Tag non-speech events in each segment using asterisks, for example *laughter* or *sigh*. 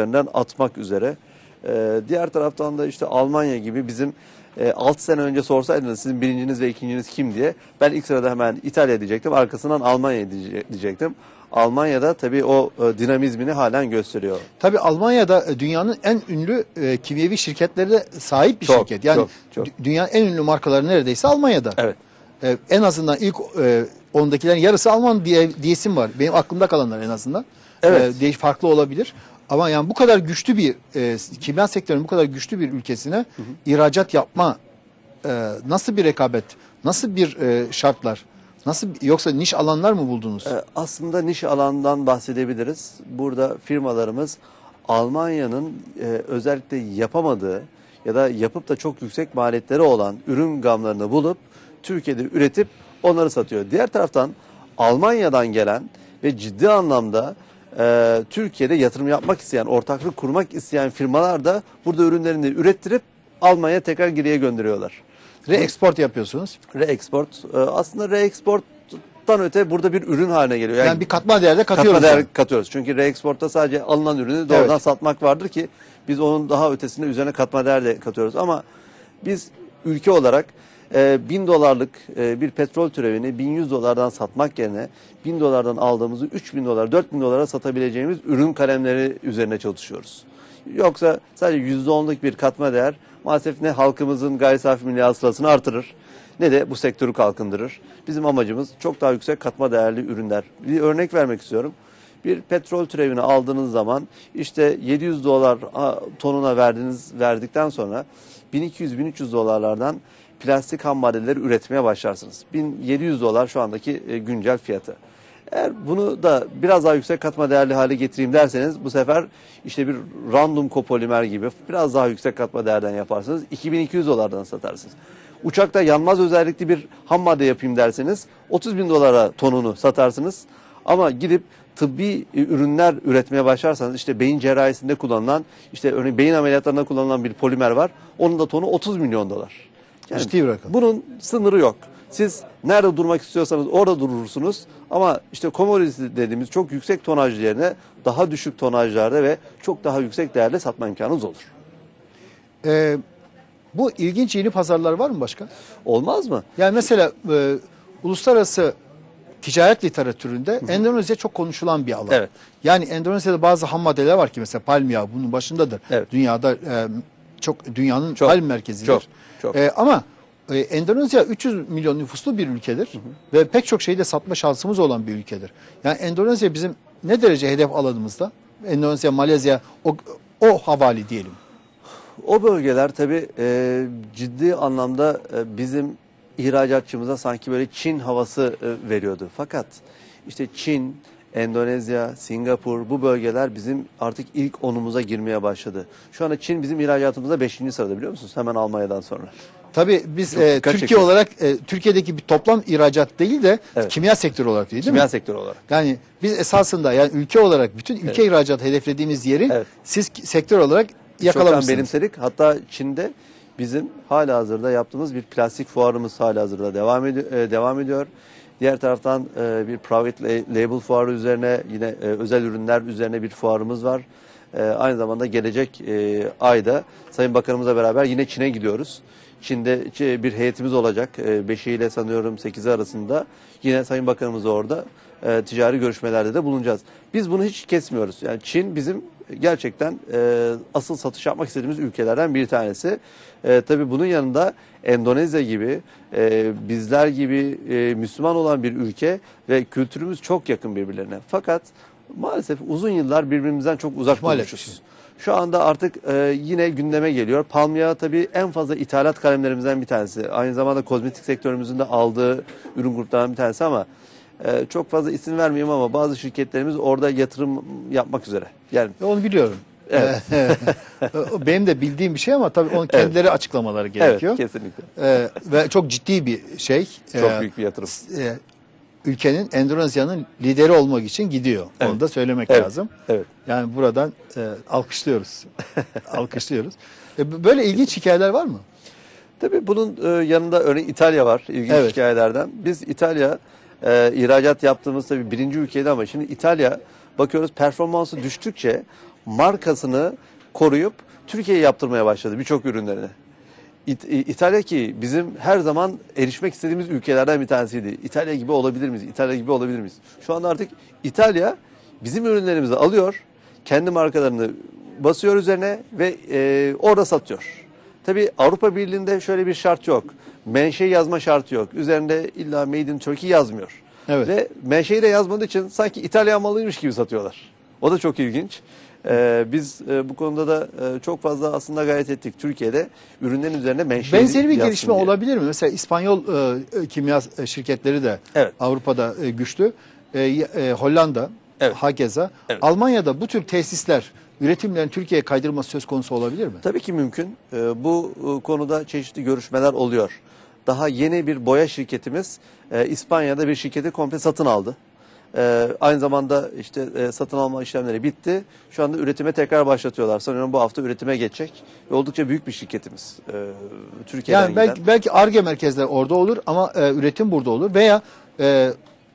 üzerinden atmak üzere. Ee, diğer taraftan da işte Almanya gibi bizim e, 6 sene önce sorsaydınız sizin birinciniz ve ikinciniz kim diye ben ilk sırada hemen İtalya diyecektim. Arkasından Almanya diye- diyecektim. Almanya'da tabii o e, dinamizmini halen gösteriyor. Tabii Almanya'da e, dünyanın en ünlü e, kimyevi şirketlerine sahip bir Çok, şirket. Yani çok, çok. dü- dünyanın en ünlü markaları neredeyse Almanya'da. Evet. E, en azından ilk e, ondakilerin yarısı Alman diye diyesim var. Benim aklımda kalanlar en azından. Evet. E, farklı olabilir. Ama yani bu kadar güçlü bir e, kimya sektörünün bu kadar güçlü bir ülkesine ihracat yapma e, nasıl bir rekabet, nasıl bir e, şartlar, nasıl yoksa niş alanlar mı buldunuz? Ee, Aslında niş alandan bahsedebiliriz. Burada firmalarımız Almanya'nın e, özellikle yapamadığı ya da yapıp da çok yüksek maliyetleri olan ürün gamlarını bulup Türkiye'de üretip onları satıyor. Diğer taraftan Almanya'dan gelen ve ciddi anlamda e, Türkiye'de yatırım yapmak isteyen, ortaklık kurmak isteyen firmalar da burada ürünlerini ürettirip Almanya'ya tekrar geriye gönderiyorlar. Re-export yapıyorsunuz. Re-export e, aslında re-exporttan öte burada bir ürün haline geliyor. Yani, bir katma değerde katıyoruz. Katma değer yani. katıyoruz. Çünkü re-exportta sadece alınan ürünü doğrudan Evet. satmak vardır ki biz onun daha ötesinde üzerine katma değer de katıyoruz. Ama biz ülke olarak e, 1000 dolarlık e, bir petrol türevini 1100 dolardan satmak yerine 1000 dolardan aldığımızı 3000 dolar, 4000 dolara satabileceğimiz ürün kalemleri üzerine çalışıyoruz. Yoksa sadece %10'luk bir katma değer maalesef ne halkımızın gayri safi milli hasılasını artırır ne de bu sektörü kalkındırır. Bizim amacımız çok daha yüksek katma değerli ürünler. Bir örnek vermek istiyorum. Bir petrol türevini aldığınız zaman işte 700 dolar tonuna verdiniz verdikten sonra 1200-1300 dolarlardan plastik ham maddeleri üretmeye başlarsınız. 1700 dolar şu andaki e, güncel fiyatı. Eğer bunu da biraz daha yüksek katma değerli hale getireyim derseniz bu sefer işte bir random kopolimer gibi biraz daha yüksek katma değerden yaparsınız. 2200 dolardan satarsınız. Uçakta yanmaz özellikli bir ham madde yapayım derseniz 30 bin dolara tonunu satarsınız. Ama gidip tıbbi e, ürünler üretmeye başlarsanız işte beyin cerrahisinde kullanılan işte örneğin beyin ameliyatlarında kullanılan bir polimer var. Onun da tonu 30 milyon dolar. Ciddi bir rakam. Bunun sınırı yok. Siz nerede durmak istiyorsanız orada durursunuz. Ama işte commodity dediğimiz çok yüksek tonaj yerine daha düşük tonajlarda ve çok daha yüksek değerde satma imkanınız olur. Ee, bu ilginç yeni pazarlar var mı başka? Olmaz mı? Yani mesela e, uluslararası ticaret literatüründe Endonezya çok konuşulan bir alan. Evet. Yani Endonezya'da bazı ham maddeler var ki mesela palm yağı bunun başındadır. Evet. Dünyada e, çok dünyanın Çok, palm merkezidir. çok, çok. E, ama e, Endonezya 300 milyon nüfuslu bir ülkedir ve pek çok şeyi de satma şansımız olan bir ülkedir. Yani Endonezya bizim ne derece hedef alanımızda? Endonezya, Malezya o, o havali diyelim. O bölgeler tabii e, ciddi anlamda e, bizim ihracatçımıza sanki böyle Çin havası e, veriyordu. Fakat işte Çin, Endonezya, Singapur bu bölgeler bizim artık ilk onumuza girmeye başladı. Şu anda Çin bizim ihracatımızda 5. sırada biliyor musunuz? Hemen Almanya'dan sonra. Tabii biz Çok e, Türkiye çekiyor. olarak e, Türkiye'deki bir toplam ihracat değil de Evet. kimya sektörü olarak değil, değil Kimya mi? sektörü olarak. Yani biz esasında yani ülke olarak bütün ülke ihracat hedeflediğimiz yeri Evet. siz sektör olarak Çoktan yakalamışsınız. benimsedik. Hatta Çin'de bizim hala hazırda yaptığımız bir plastik fuarımız hala hazırda devam, ediyor, devam ediyor. Diğer taraftan e, bir private la- label fuarı üzerine yine e, özel ürünler üzerine bir fuarımız var. E, aynı zamanda gelecek e, ayda Sayın Bakanımızla beraber yine Çin'e gidiyoruz. Çin'de bir heyetimiz olacak. E, 5'i ile sanıyorum 8'i arasında. Yine Sayın Bakanımız orada e, ticari görüşmelerde de bulunacağız. Biz bunu hiç kesmiyoruz. Yani Çin bizim gerçekten e, asıl satış yapmak istediğimiz ülkelerden bir tanesi. E, tabii bunun yanında Endonezya gibi, e, bizler gibi e, Müslüman olan bir ülke ve kültürümüz çok yakın birbirlerine. Fakat maalesef uzun yıllar birbirimizden çok uzak İhmal durmuşuz. Şu anda artık e, yine gündeme geliyor. Palm yağı tabii en fazla ithalat kalemlerimizden bir tanesi. Aynı zamanda kozmetik sektörümüzün de aldığı ürün gruplarından bir tanesi ama e, çok fazla isim vermeyeyim ama bazı şirketlerimiz orada yatırım yapmak üzere. Yani Onu biliyorum. Evet. *laughs* Benim de bildiğim bir şey ama tabii onun kendileri açıklamaları gerekiyor. evet kesinlikle. E, ve çok ciddi bir şey. Çok E, büyük bir yatırım. e, ülkenin Endonezya'nın lideri olmak için gidiyor. Evet. Onu da söylemek Evet. lazım. Evet. Yani buradan e, alkışlıyoruz. *laughs* alkışlıyoruz. E, böyle ilginç hikayeler var mı? Tabii bunun e, yanında örneğin İtalya var ilginç Evet. hikayelerden. Biz İtalya e, ihracat yaptığımız tabii birinci ülkeydi ama şimdi İtalya bakıyoruz performansı düştükçe markasını koruyup Türkiye'ye yaptırmaya başladı birçok ürünlerini. İ- İtalya ki bizim her zaman erişmek istediğimiz ülkelerden bir tanesiydi. İtalya gibi olabilir miyiz? İtalya gibi olabilir miyiz? Şu anda artık İtalya bizim ürünlerimizi alıyor, kendi markalarını basıyor üzerine ve e, orada satıyor. Tabii Avrupa Birliği'nde şöyle bir şart yok. Menşe yazma şartı yok. Üzerinde illa Made in Turkey yazmıyor. Evet. Ve menşeyi de yazmadığı için sanki İtalya malıymış gibi satıyorlar. O da çok ilginç. Ee, biz e, bu konuda da e, çok fazla aslında gayret ettik. Türkiye'de ürünlerin üzerine menşe Benzeri bir gelişme diye. olabilir mi? Mesela İspanyol e, kimya şirketleri de Evet. Avrupa'da e, güçlü. E, e, Hollanda, Evet. Hakeza. Evet. Almanya'da bu tür tesisler üretimlerin Türkiye'ye kaydırılması söz konusu olabilir mi? Tabii ki mümkün. Ee, bu e, konuda çeşitli görüşmeler oluyor. Daha yeni bir boya şirketimiz e, İspanya'da bir şirketi komple satın aldı. Ee, aynı zamanda işte e, satın alma işlemleri bitti. Şu anda üretime tekrar başlatıyorlar. Sanıyorum bu hafta üretime geçecek. Ve oldukça büyük bir şirketimiz. Ee, Türkiye'den Yani belki giden. belki ARGE merkezleri orada olur ama e, üretim burada olur veya e,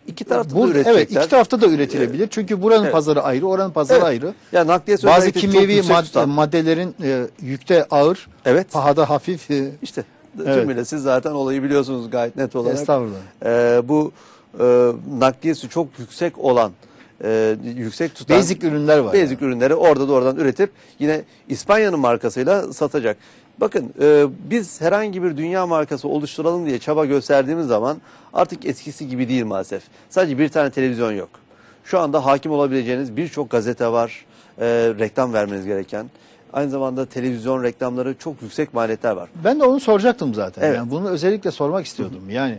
İki tarafta da burada- üretecekler. evet iki tarafta da üretilebilir. Çünkü buranın Evet. pazarı ayrı, oranın pazarı Evet. ayrı. Yani nakliyesi Bazı kimyevi mad- tutan. maddelerin e, yükte ağır, Evet. pahada hafif. e, İşte Evet. tümüyle siz zaten olayı biliyorsunuz gayet net olarak. Estağfurullah. Ee, bu e, nakliyesi çok yüksek olan, e, yüksek tutan Basic ürünler var. basic ürünleri orada da oradan üretip yine İspanya'nın markasıyla satacak. Bakın e, biz herhangi bir dünya markası oluşturalım diye çaba gösterdiğimiz zaman artık eskisi gibi değil maalesef. Sadece bir tane televizyon yok. Şu anda hakim olabileceğiniz birçok gazete var, e, reklam vermeniz gereken. Aynı zamanda televizyon reklamları çok yüksek maliyetler var. Ben de onu soracaktım zaten. Evet. Yani bunu özellikle sormak istiyordum. Yani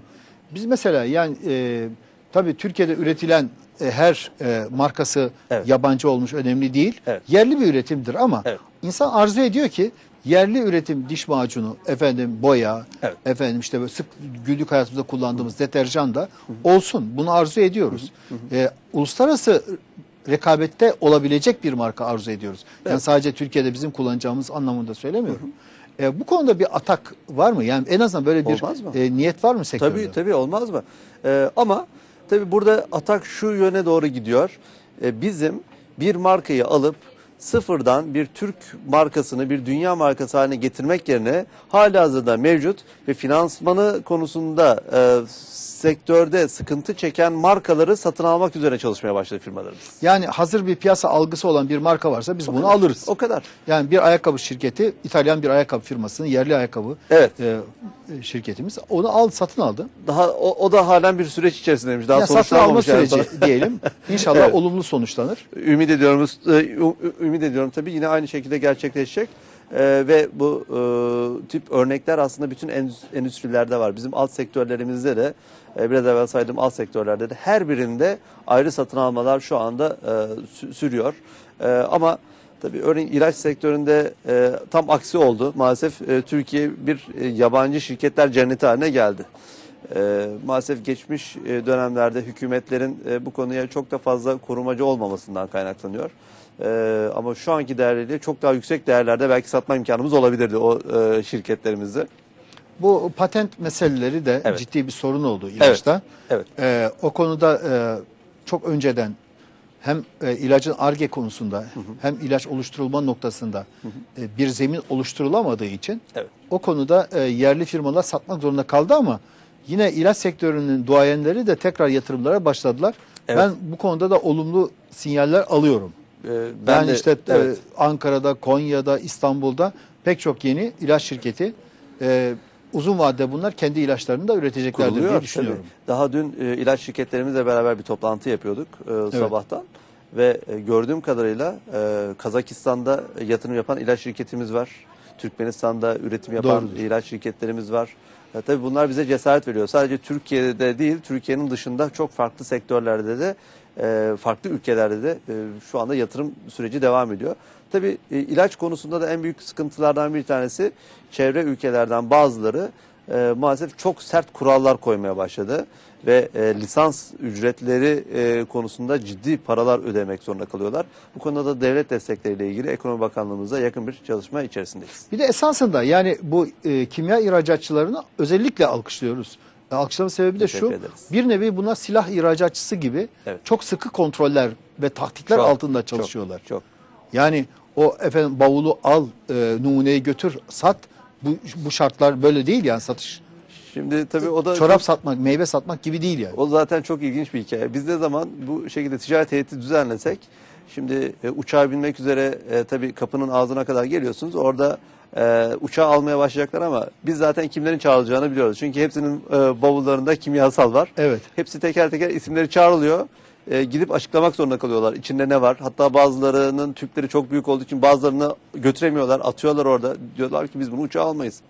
biz mesela yani e, tabii Türkiye'de üretilen e, her e, markası Evet. yabancı olmuş önemli değil. Evet. Yerli bir üretimdir ama Evet. insan arzu ediyor ki yerli üretim diş macunu, efendim boya, Evet. efendim işte böyle sık günlük hayatımızda kullandığımız deterjan da olsun. Bunu arzu ediyoruz. E, uluslararası rekabette olabilecek bir marka arzu ediyoruz. Yani sadece Türkiye'de bizim kullanacağımız anlamında söylemiyorum. E, bu konuda bir atak var mı? Yani en azından böyle bir Olmaz mı? e, niyet var mı sektörde? Tabii tabii olmaz mı? Ee, ama tabii burada atak şu yöne doğru gidiyor. Ee, bizim bir markayı alıp sıfırdan bir Türk markasını bir dünya markası haline getirmek yerine halihazırda mevcut ve finansmanı konusunda e, sektörde sıkıntı çeken markaları satın almak üzere çalışmaya başladı firmalarımız. Yani hazır bir piyasa algısı olan bir marka varsa biz bunu alırız. O kadar. Yani bir ayakkabı şirketi, İtalyan bir ayakkabı firmasının yerli ayakkabı Evet. e, şirketimiz onu al satın aldı. Daha o, o da halen bir süreç içerisindeymiş. Daha Yani satın alma yani. süreci diyelim. İnşallah *laughs* Evet. olumlu sonuçlanır. Ümit ediyorum, e, ü- ümit ediyorum tabii yine aynı şekilde gerçekleşecek. Ee, ve bu e, tip örnekler aslında bütün endüs- endüstrilerde var. Bizim alt sektörlerimizde de e, biraz evvel saydığım alt sektörlerde de her birinde ayrı satın almalar şu anda e, sü- sürüyor. E, ama tabii örneğin ilaç sektöründe e, tam aksi oldu. Maalesef e, Türkiye bir e, yabancı şirketler cenneti haline geldi. E, maalesef geçmiş e, dönemlerde hükümetlerin e, bu konuya çok da fazla korumacı olmamasından kaynaklanıyor. E, ama şu anki değerleriyle çok daha yüksek değerlerde belki satma imkanımız olabilirdi o e, şirketlerimizde. Bu patent meseleleri de Evet. ciddi bir sorun oldu ilaçta. Evet. Ee, o konuda e, çok önceden hem e, ilacın ARGE konusunda hem ilaç oluşturulma noktasında e, bir zemin oluşturulamadığı için Evet. o konuda e, yerli firmalar satmak zorunda kaldı ama yine ilaç sektörünün duayenleri de tekrar yatırımlara başladılar. Evet. Ben bu konuda da olumlu sinyaller alıyorum. E, ben yani de- işte e, evet. Ankara'da, Konya'da, İstanbul'da pek çok yeni ilaç şirketi e, uzun vadede bunlar kendi ilaçlarını da üreteceklerdir kuruluyor. diye düşünüyorum. Tabii. Daha dün e, ilaç şirketlerimizle beraber bir toplantı yapıyorduk e, sabahtan. Ve e, gördüğüm kadarıyla e, Kazakistan'da yatırım yapan ilaç şirketimiz var. Türkmenistan'da üretim yapan Doğrudur. ilaç şirketlerimiz var. E, tabii bunlar bize cesaret veriyor. Sadece Türkiye'de değil, Türkiye'nin dışında çok farklı sektörlerde de, e, farklı ülkelerde de e, şu anda yatırım süreci devam ediyor. Tabii e, ilaç konusunda da en büyük sıkıntılardan bir tanesi çevre ülkelerden bazıları e, maalesef çok sert kurallar koymaya başladı ve e, lisans ücretleri e, konusunda ciddi paralar ödemek zorunda kalıyorlar. Bu konuda da devlet destekleriyle ilgili Ekonomi Bakanlığımızla yakın bir çalışma içerisindeyiz. Bir de esasında yani bu e, kimya ihracatçılarını özellikle alkışlıyoruz. Alkışlama sebebi de şu, ederiz. bir nevi bunlar silah ihracatçısı gibi Evet. çok sıkı kontroller ve taktikler Çok, altında çok, çalışıyorlar. Çok. Yani o efendim bavulu al, e, numuneyi götür, sat. Bu, bu şartlar böyle değil yani satış. Şimdi tabii o da Çorap satmak, meyve satmak gibi değil yani. O zaten çok ilginç bir hikaye. Biz ne zaman bu şekilde ticaret heyeti düzenlesek, şimdi e, uçağa binmek üzere e, tabii kapının ağzına kadar geliyorsunuz. Orada e, uçağı almaya başlayacaklar ama biz zaten kimlerin çağrılacağını biliyoruz. Çünkü hepsinin e, bavullarında kimyasal var. Evet. Hepsi teker teker isimleri çağrılıyor. E, gidip açıklamak zorunda kalıyorlar. İçinde ne var? Hatta bazılarının tüpleri çok büyük olduğu için bazılarını götüremiyorlar. Atıyorlar orada. Diyorlar ki biz bunu uçağa almayız.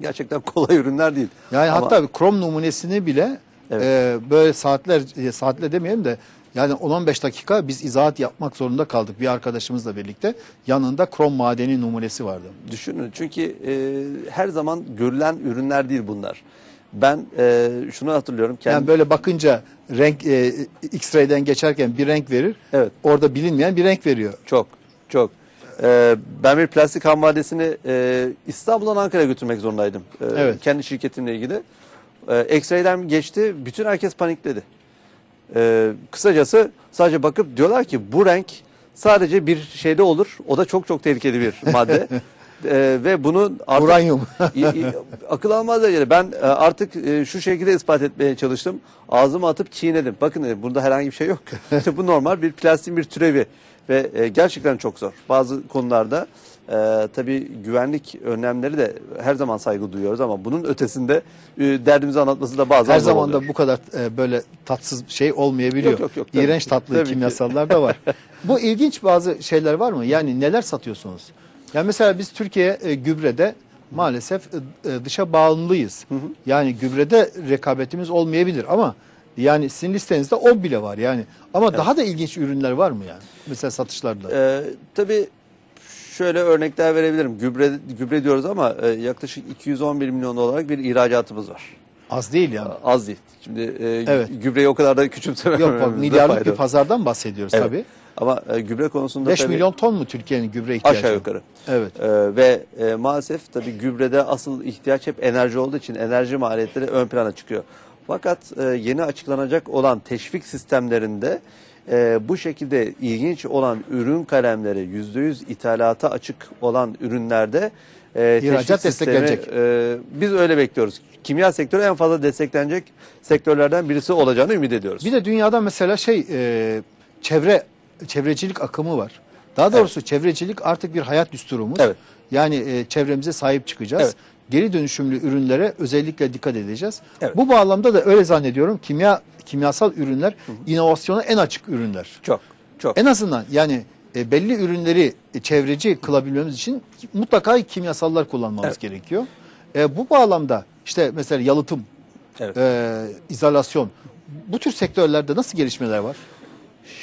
Gerçekten *laughs* kolay ürünler değil. Yani Ama- hatta krom numunesini bile Evet. e, böyle saatler, e, saatle demeyelim de yani 10-15 dakika biz izahat yapmak zorunda kaldık bir arkadaşımızla birlikte. Yanında krom madeni numunesi vardı. Düşünün çünkü e, her zaman görülen ürünler değil bunlar. Ben e, şunu hatırlıyorum. Kendi, Yani böyle bakınca renk e, X-ray'den geçerken bir renk verir. Evet. Orada bilinmeyen bir renk veriyor. Çok çok. E, ben bir plastik ham maddesini e, İstanbul'dan Ankara'ya götürmek zorundaydım. E, Evet. Kendi şirketimle ilgili. E, X-ray'den geçti. Bütün herkes panikledi. E, kısacası sadece bakıp diyorlar ki bu renk sadece bir şeyde olur. O da çok çok tehlikeli bir madde. *laughs* E, ve bunu artık Uranyum. *laughs* İ- i- akıl almaz derecede. Ben e, artık e, şu şekilde ispat etmeye çalıştım. Ağzıma atıp çiğnedim. Bakın dedim, burada herhangi bir şey yok. İşte *laughs* bu normal bir plastiğin bir türevi ve e, gerçekten çok zor. Bazı konularda e, tabii güvenlik önlemleri de her zaman saygı duyuyoruz ama bunun ötesinde e, derdimizi anlatması da bazen Her zor zaman oluyor. da bu kadar e, böyle tatsız şey olmayabiliyor. Yok, yok, yok, tabii İğrenç ki. tatlı Tabii ki. kimyasallar da var. *laughs* bu ilginç bazı şeyler var mı? Yani neler satıyorsunuz? Yani mesela biz Türkiye e, gübrede maalesef e, e, dışa bağımlıyız. Yani gübrede rekabetimiz olmayabilir ama yani sizin listenizde o bile var yani. Ama daha da ilginç ürünler var mı yani? Mesela satışlarda. Ee, tabii şöyle örnekler verebilirim. Gübre gübre diyoruz ama e, yaklaşık 211 milyon olarak bir ihracatımız var. Az değil yani. Az değil. Şimdi e, Evet. gübreyi o kadar da küçümsemememizde Yok bak milyarlık fayda bir pazardan bahsediyoruz Evet. tabii. Ama e, gübre konusunda 5 tabii milyon ton mu Türkiye'nin gübre ihtiyacı? aşağı yukarı. Evet. E, ve e, maalesef tabii gübrede asıl ihtiyaç hep enerji olduğu için enerji maliyetleri ön plana çıkıyor. Fakat e, yeni açıklanacak olan teşvik sistemlerinde e, bu şekilde ilginç olan ürün kalemleri %100 ithalata açık olan ürünlerde e, İhracat desteklenecek. e, biz öyle bekliyoruz. Kimya sektörü en fazla desteklenecek sektörlerden birisi olacağını ümit ediyoruz. Bir de dünyada mesela şey e, çevre çevrecilik akımı var. Daha doğrusu çevrecilik artık bir hayat düsturumuz. Evet. Yani e, çevremize sahip çıkacağız. Evet. Geri dönüşümlü ürünlere özellikle dikkat edeceğiz. Evet. Bu bağlamda da öyle zannediyorum. Kimya kimyasal ürünler inovasyona en açık ürünler. Çok çok. En azından yani e, belli ürünleri e, çevreci kılabilmemiz için mutlaka kimyasallar kullanmamız Evet. gerekiyor. E, bu bağlamda işte mesela yalıtım, Evet. e, izolasyon bu tür sektörlerde nasıl gelişmeler var?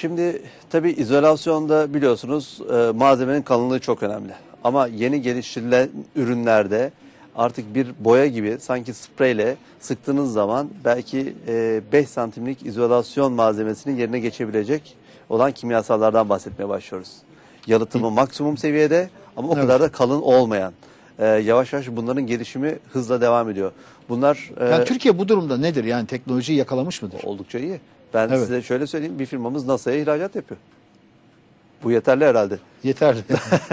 Şimdi tabii izolasyonda biliyorsunuz e, malzemenin kalınlığı çok önemli. Ama yeni geliştirilen ürünlerde artık bir boya gibi sanki spreyle sıktığınız zaman belki e, 5 santimlik izolasyon malzemesinin yerine geçebilecek olan kimyasallardan bahsetmeye başlıyoruz. Yalıtımı maksimum seviyede ama o Evet. kadar da kalın olmayan. E, yavaş yavaş bunların gelişimi hızla devam ediyor. Bunlar e, Yani Türkiye bu durumda nedir? Yani teknolojiyi yakalamış mıdır? Oldukça iyi. Ben Evet. size şöyle söyleyeyim. Bir firmamız NASA'ya ihracat yapıyor. Bu yeterli herhalde. Yeterli.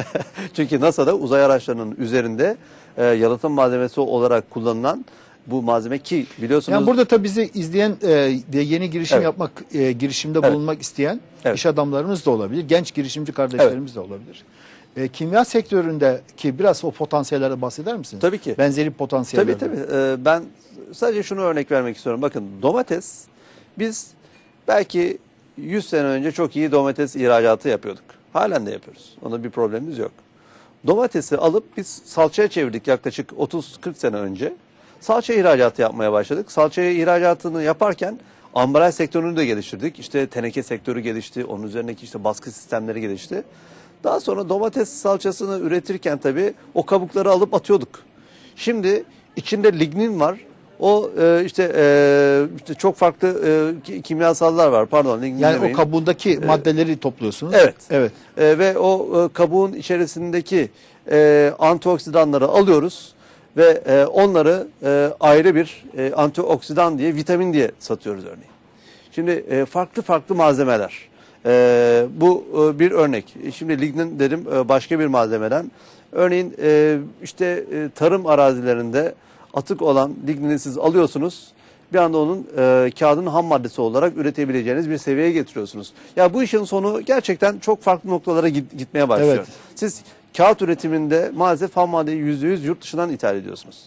*laughs* Çünkü NASA'da uzay araçlarının üzerinde e, yalıtım malzemesi olarak kullanılan bu malzeme ki biliyorsunuz yani burada tabii bizi izleyen e, ve yeni girişim Evet. yapmak, e, girişimde Evet. bulunmak isteyen Evet. iş adamlarımız da olabilir. Genç girişimci kardeşlerimiz de olabilir. E, kimya sektöründeki biraz o potansiyellerden bahseder misiniz? Tabii ki. Benzeri potansiyeller. Tabii tabii. Ee, ben sadece şunu örnek vermek istiyorum. Bakın domates biz belki 100 sene önce çok iyi domates ihracatı yapıyorduk. Halen de yapıyoruz. Onda bir problemimiz yok. Domatesi alıp biz salçaya çevirdik yaklaşık 30-40 sene önce. Salça ihracatı yapmaya başladık. Salça ihracatını yaparken ambalaj sektörünü de geliştirdik. İşte teneke sektörü gelişti. Onun üzerindeki işte baskı sistemleri gelişti. Daha sonra domates salçasını üretirken tabii o kabukları alıp atıyorduk. Şimdi içinde lignin var. O e, işte, e, işte çok farklı e, ki- kimyasallar var. Pardon Yani demeyin. o kabuğundaki maddeleri topluyorsunuz. Evet. Evet. E, ve o e, kabuğun içerisindeki e, antioksidanları alıyoruz ve e, onları e, ayrı bir e, antioksidan diye, vitamin diye satıyoruz örneğin. Şimdi e, farklı farklı malzemeler. E, bu e, bir örnek. E, Şimdi lignin dedim e, başka bir malzemeden. Örneğin e, işte e, tarım arazilerinde atık olan lignini siz alıyorsunuz. Bir anda onun e, kağıdın ham maddesi olarak üretebileceğiniz bir seviyeye getiriyorsunuz. Ya bu işin sonu gerçekten çok farklı noktalara git- gitmeye başlıyor. Evet. Siz kağıt üretiminde maalesef ham maddeyi %100 yurt dışından ithal ediyorsunuz.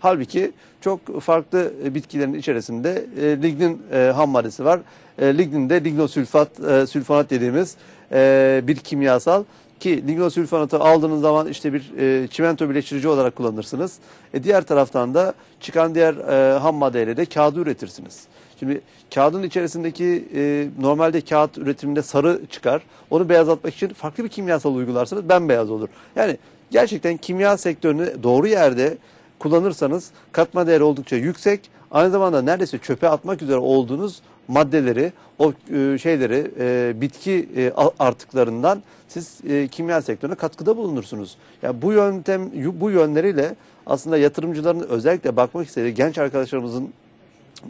Halbuki çok farklı e, bitkilerin içerisinde e, lignin e, ham maddesi var. E, lignin de lignosülfat, e, sülfonat dediğimiz e, bir kimyasal ki lignosülfonatı aldığınız zaman işte bir e, çimento birleştirici olarak kullanırsınız. E, diğer taraftan da çıkan diğer e, ham maddeyle de kağıdı üretirsiniz. Şimdi kağıdın içerisindeki e, normalde kağıt üretiminde sarı çıkar. Onu beyazlatmak için farklı bir kimyasal uygularsınız bembeyaz olur. Yani gerçekten kimya sektörünü doğru yerde kullanırsanız katma değeri oldukça yüksek. Aynı zamanda neredeyse çöpe atmak üzere olduğunuz maddeleri, o e, şeyleri, e, bitki e, artıklarından siz e, kimya sektörüne katkıda bulunursunuz. Yani bu yöntem, bu yönleriyle aslında yatırımcıların özellikle bakmak istediği genç arkadaşlarımızın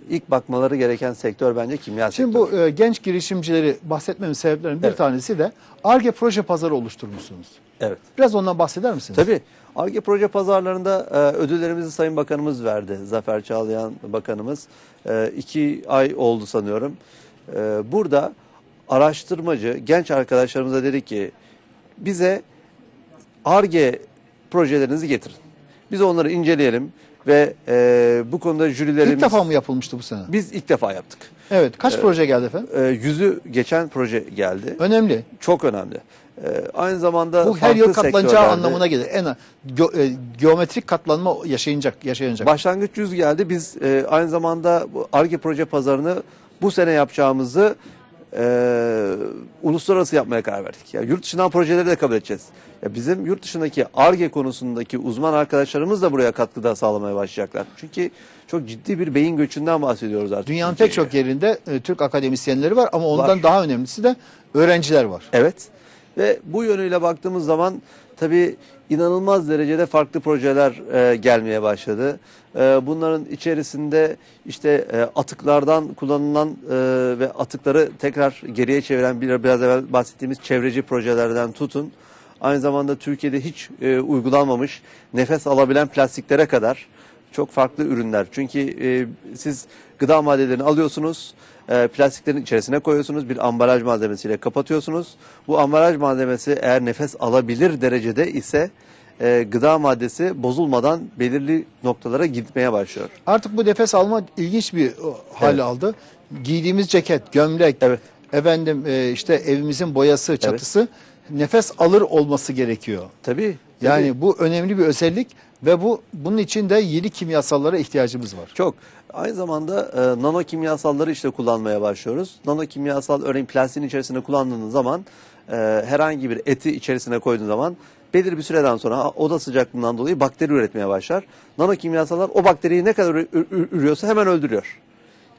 ilk bakmaları gereken sektör bence kimya Şimdi sektörü. bu e, genç girişimcileri bahsetmemin sebeplerinin bir Evet. tanesi de ARGE proje pazarı oluşturmuşsunuz. Evet. Biraz ondan bahseder misiniz? Tabii. ARGE proje pazarlarında e, ödüllerimizi Sayın Bakanımız verdi. Zafer Çağlayan Bakanımız. E, iki ay oldu sanıyorum. E, burada araştırmacı genç arkadaşlarımıza dedik ki bize ARGE projelerinizi getirin. Biz onları inceleyelim ve e, bu konuda jürilerimiz... İlk defa mı yapılmıştı bu sene? Biz ilk defa yaptık. Evet. Kaç proje geldi efendim? E, yüzü geçen proje geldi. Önemli. Çok önemli. E, aynı zamanda Bu her yıl katlanacağı anlamına gelir. En geo- e, geometrik katlanma yaşayacak, yaşayacak. Başlangıç yüz geldi. Biz e, aynı zamanda bu ARGE proje pazarını bu sene yapacağımızı e, uluslararası yapmaya karar verdik. Ya yurt dışından projeleri de kabul edeceğiz. Ya bizim yurt dışındaki ARGE konusundaki uzman arkadaşlarımız da buraya katkıda sağlamaya başlayacaklar. Çünkü çok ciddi bir beyin göçünden bahsediyoruz artık. Dünyanın pek çok yerinde e, Türk akademisyenleri var ama ondan Var. daha önemlisi de öğrenciler var. Evet. Ve bu yönüyle baktığımız zaman tabii inanılmaz derecede farklı projeler e, gelmeye başladı. E, bunların içerisinde işte e, atıklardan kullanılan e, ve atıkları tekrar geriye çeviren bir, biraz evvel bahsettiğimiz çevreci projelerden tutun. Aynı zamanda Türkiye'de hiç e, uygulanmamış nefes alabilen plastiklere kadar çok farklı ürünler. Çünkü e, siz gıda maddelerini alıyorsunuz, e, plastiklerin içerisine koyuyorsunuz, bir ambalaj malzemesiyle kapatıyorsunuz. Bu ambalaj malzemesi eğer nefes alabilir derecede ise e, gıda maddesi bozulmadan belirli noktalara gitmeye başlıyor. Artık bu nefes alma ilginç bir hal Evet. aldı. Giydiğimiz ceket, gömlek, Evet. efendim e, işte evimizin boyası, çatısı nefes alır olması gerekiyor. Tabii. Yani bu önemli bir özellik ve bu bunun için de yeni kimyasallara ihtiyacımız var. Çok. Aynı zamanda e, nano kimyasalları işte kullanmaya başlıyoruz. Nano kimyasal örneğin plastiğin içerisine kullandığınız zaman e, herhangi bir eti içerisine koyduğun zaman belirli bir süreden sonra oda sıcaklığından dolayı bakteri üretmeye başlar. Nano kimyasallar o bakteriyi ne kadar ürüyorsa hemen öldürüyor.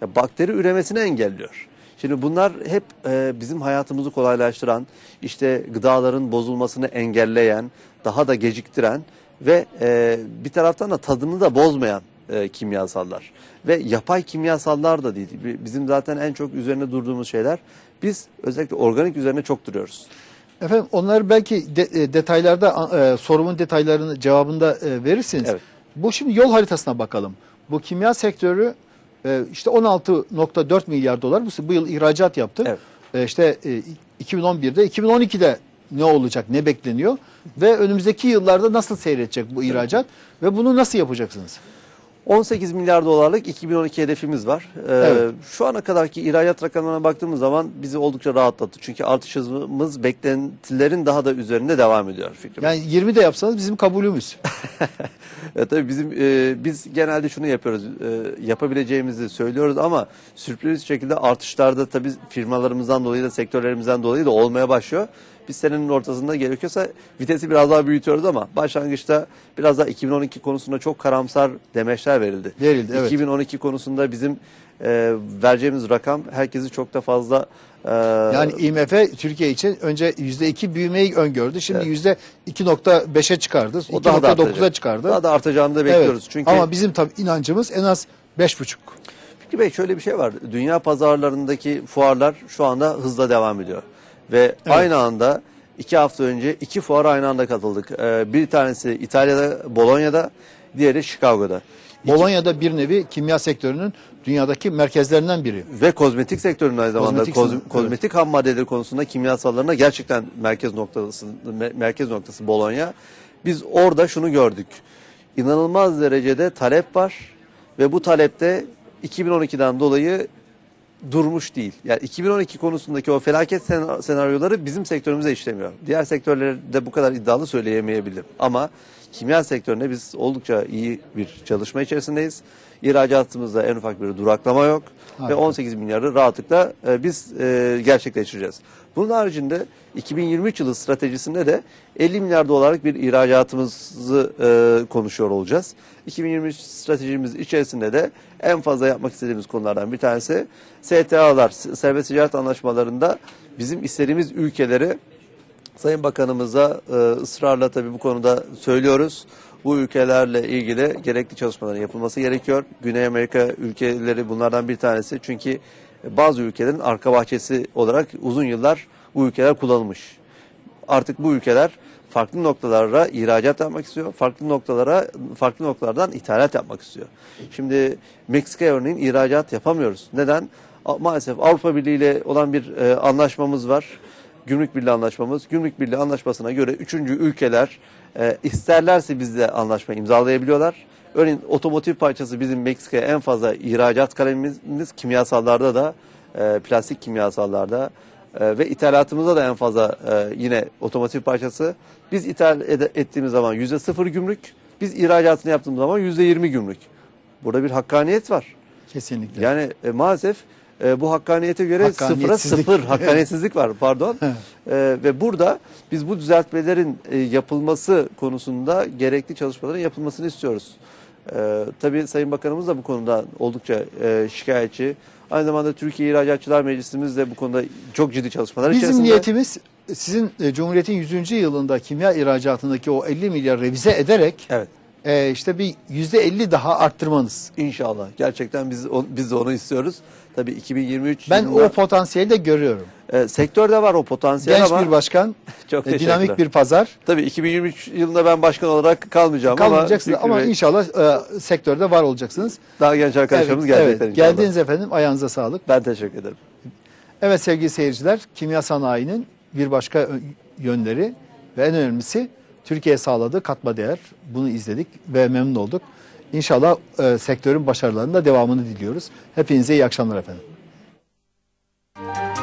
Ya bakteri üremesini engelliyor. Şimdi bunlar hep e, bizim hayatımızı kolaylaştıran, işte gıdaların bozulmasını engelleyen, daha da geciktiren ve e, bir taraftan da tadını da bozmayan e, kimyasallar. Ve yapay kimyasallar da değil. Bi- Bizim zaten en çok üzerine durduğumuz şeyler. Biz özellikle organik üzerine çok duruyoruz. Efendim onları belki de- e, detaylarda e, sorumun detaylarını cevabında e, verirsiniz. Evet. Bu şimdi yol haritasına bakalım. Bu kimya sektörü e, işte 16.4 milyar dolar bu, bu yıl ihracat yaptı. Evet. E, işte e, 2011'de 2012'de ne olacak ne bekleniyor ve önümüzdeki yıllarda nasıl seyredecek bu ihracat ve bunu nasıl yapacaksınız? 18 milyar dolarlık 2012 hedefimiz var. Ee, Evet. Şu ana kadarki ihracat rakamlarına baktığımız zaman bizi oldukça rahatlattı. Çünkü artış hızımız beklentilerin daha da üzerinde devam ediyor fikrim. Yani 20 de yapsanız bizim kabulümüz. *laughs* E, tabii bizim e, biz genelde şunu yapıyoruz. e, yapabileceğimizi söylüyoruz ama sürpriz şekilde artışlarda tabii firmalarımızdan dolayı da sektörlerimizden dolayı da olmaya başlıyor. Biz senenin ortasında gerekiyorsa vitesi biraz daha büyütüyoruz ama başlangıçta biraz daha 2012 konusunda çok karamsar demeçler verildi. Verildi, evet. 2012 konusunda bizim e, vereceğimiz rakam herkesi çok da fazla e, Yani IMF Türkiye için önce %2 büyümeyi öngördü. Şimdi yüzde 2.5'e çıkardı. o daha da 2.9'a artacak. çıkardı. Daha da artacağını da Evet. bekliyoruz. Çünkü Ama bizim tabii inancımız en az 5,5. Fikri Bey şöyle bir şey var. Dünya pazarlarındaki fuarlar şu anda hızla devam ediyor. Ve aynı anda iki hafta önce iki fuar aynı anda katıldık. Ee, bir tanesi İtalya'da, Bolonya'da, diğeri Chicago'da. Bolonya'da bir nevi kimya sektörünün dünyadaki merkezlerinden biri. Ve kozmetik sektörünün aynı zamanda Kozmetik koz- evet. kozmetik ham maddeleri konusunda kimyasallarına gerçekten merkez noktası me- merkez noktası Bologna. Biz orada şunu gördük. İnanılmaz derecede talep var ve bu talepte 2012'den dolayı durmuş değil. Yani 2012 konusundaki o felaket sen- senaryoları bizim sektörümüze işlemiyor. Diğer sektörlerde bu kadar iddialı söyleyemeyebilirim. Ama kimya sektöründe biz oldukça iyi bir çalışma içerisindeyiz. İhracatımızda en ufak bir duraklama yok. Ve Harika. 18 milyarı rahatlıkla e, biz e, gerçekleştireceğiz. Bunun haricinde 2023 yılı stratejisinde de 50 milyar dolarlık bir ihracatımızı e, konuşuyor olacağız. 2023 stratejimiz içerisinde de en fazla yapmak istediğimiz konulardan bir tanesi STA'lar, serbest ticaret anlaşmalarında bizim istediğimiz ülkeleri Sayın Bakanımıza e, ısrarla tabii bu konuda söylüyoruz. Bu ülkelerle ilgili gerekli çalışmaların yapılması gerekiyor. Güney Amerika ülkeleri bunlardan bir tanesi. Çünkü bazı ülkelerin arka bahçesi olarak uzun yıllar bu ülkeler kullanılmış. Artık bu ülkeler farklı noktalara ihracat yapmak istiyor. Farklı noktalara farklı noktalardan ithalat yapmak istiyor. Şimdi Meksika'ya örneğin ihracat yapamıyoruz. Neden? Maalesef Avrupa Birliği ile olan bir e, anlaşmamız var. Gümrük Birliği anlaşmamız. Gümrük Birliği anlaşmasına göre üçüncü ülkeler e, isterlerse bizle anlaşma imzalayabiliyorlar. Örneğin otomotiv parçası bizim Meksika'ya en fazla ihracat kalemimiz kimyasallarda da e, plastik kimyasallarda e, ve ithalatımızda da en fazla e, yine otomotiv parçası. Biz ithal ettiğimiz zaman yüzde sıfır gümrük, biz ihracatını yaptığımız zaman yüzde yirmi gümrük. Burada bir hakkaniyet var. Kesinlikle. Yani e, maalesef e, bu hakkaniyete göre sıfıra sıfır *laughs* hakkaniyetsizlik var pardon. E, ve burada biz bu düzeltmelerin e, yapılması konusunda gerekli çalışmaların yapılmasını istiyoruz. E, tabii Sayın Bakanımız da bu konuda oldukça e, şikayetçi. Aynı zamanda Türkiye İhracatçılar Meclisimiz de bu konuda çok ciddi çalışmalar Bizim içerisinde. niyetimiz sizin e, Cumhuriyet'in 100. yılında kimya ihracatındaki o 50 milyar revize ederek Evet. E, işte bir %50 daha arttırmanız. İnşallah. Gerçekten biz o- biz de onu istiyoruz. Tabii 2023 Ben yılında, o potansiyeli de görüyorum. e, sektörde var o potansiyel Genç ama bir başkan, *laughs* çok e, dinamik bir pazar. Tabii 2023 yılında ben başkan olarak kalmayacağım Kalmayacaksınız ama, ama, inşallah e, sektörde var olacaksınız. daha genç arkadaşlarımız gelecekler evet. inşallah. Geldiniz efendim ayağınıza sağlık. Ben teşekkür ederim. Evet sevgili seyirciler, kimya sanayinin bir başka yönleri ve en önemlisi Türkiye'ye sağladığı katma değer. Bunu izledik ve memnun olduk. İnşallah e, sektörün başarılarının da devamını diliyoruz. Hepinize iyi akşamlar efendim. Müzik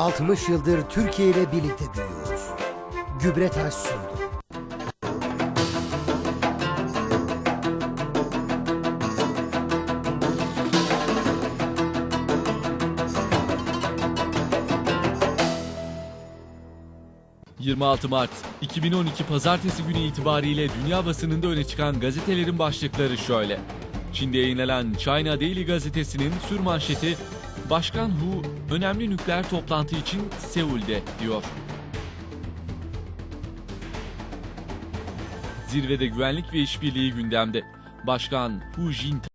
60 yıldır Türkiye ile birlikte büyüyoruz. Gübretaş sundu. ...26 Mart 2012 Pazartesi günü itibariyle dünya basınında öne çıkan gazetelerin başlıkları şöyle. Çin'de yayınlanan China Daily gazetesinin sür manşeti... ...Başkan Hu önemli nükleer toplantı için Seul'de diyor. Zirvede güvenlik ve işbirliği gündemde. Başkan Hu Jintao